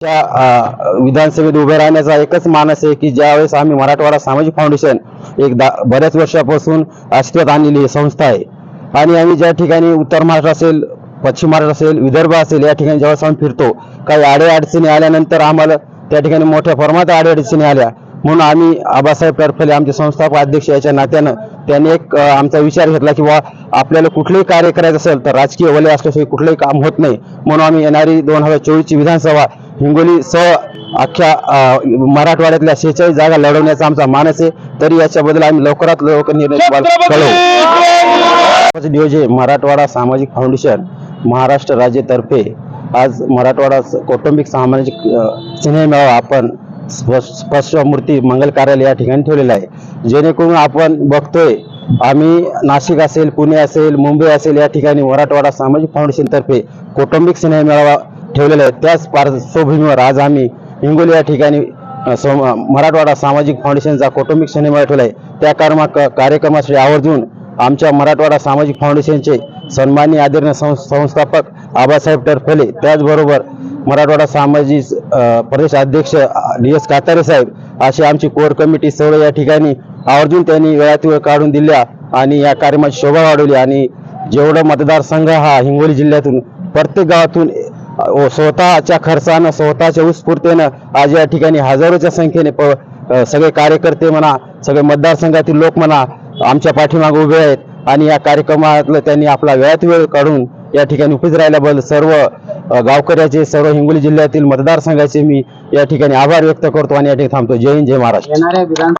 विधानसभेत उभे राहण्याचा एकच मानस आहे की ज्यावेळेस आम्ही मराठवाडा सामाजिक फाउंडेशन एक बऱ्याच वर्षापासून अस्तित्वात आणलेली संस्था आहे. आणि आम्ही ज्या ठिकाणी उत्तर महाराष्ट्र असेल पश्चिम महाराष्ट्र असेल विदर्भ असेल या ठिकाणी ज्यावेळेस आम्ही फिरतो काही अडीअडचणी आल्यानंतर आम्हाला त्या ठिकाणी मोठ्या प्रमाणात अडचणी आल्या. म्हणून आम्ही आबासाहेब टरफले आमचे संस्थापक अध्यक्ष याच्या नात्यानं त्यांनी एक आमचा विचार घेतला की बा आपल्याला कुठलंही कार्य करायचं असेल तर राजकीय वलय असल्याशिवाय कुठलंही काम होत नाही. म्हणून आम्ही येणारी दोन हजार चोवीसची विधानसभा हिंगोली सह अख्ख्या मराठवाड्यातल्या शेहेचाळीस जागा लढवण्याचा आमचा मानस आहे. तरी याच्याबद्दल आम्ही लवकरात लवकर निर्णय नियोजे मराठवाडा सामाजिक फाउंडेशन महाराष्ट्र राज्यतर्फे आज मराठवाडा कौटुंबिक सामाजिक स्नेह मेळावा आपण मूर्ती मंगल कार्यालय या ठिकाणी ठेवलेला आहे. जेणेकरून आपण बघतोय आम्ही नाशिक असेल पुणे असेल मुंबई असेल या ठिकाणी मराठवाडा सामाजिक फाउंडेशनतर्फे कौटुंबिक स्नेह मेळावा ठेवलेला आहे. त्याच पार्श्वभूमीवर आज आम्ही हिंगोली या ठिकाणी सम- मराठवाडा सामाजिक फाउंडेशनचा कौटुंबिक सिनेमा ठेवला आहे. त्या कर्मा कार्यक्रमासाठी आवर्जून आमच्या मराठवाडा सामाजिक फाउंडेशनचे सन्माननीय आदरणीय सं- संस्थापक आबासाहेब टरफले. त्याचबरोबर मराठवाडा सामाजिक प्रदेश अध्यक्ष डी एस कातारे साहेब अशी आमची कोर कमिटी सर्व या ठिकाणी आवर्जून त्यांनी वेळात वेळ काढून दिल्या आणि या कार्यक्रमाची शोभा वाढवली. आणि जेवढं मतदारसंघ हा हिंगोली जिल्ह्यातून प्रत्येक गावातून स्वतःच्या खर्चानं स्वतःच्या उत्स्फूर्तेनं आज या ठिकाणी हजारोच्या संख्येने प सगळे कार्यकर्ते म्हणा सगळे मतदारसंघातील लोक म्हणा आमच्या पाठीमागे उभे आहेत आणि या कार्यक्रमातलं त्यांनी आपला वेळात वेळ काढून या ठिकाणी उपस्थित राहिल्याबद्दल सर्व गावकऱ्याचे सर्व हिंगोली जिल्ह्यातील मतदारसंघाचे मी या ठिकाणी आभार व्यक्त करतो आणि या ठिकाणी थांबतो. जय हिंद जय महाराष्ट्र.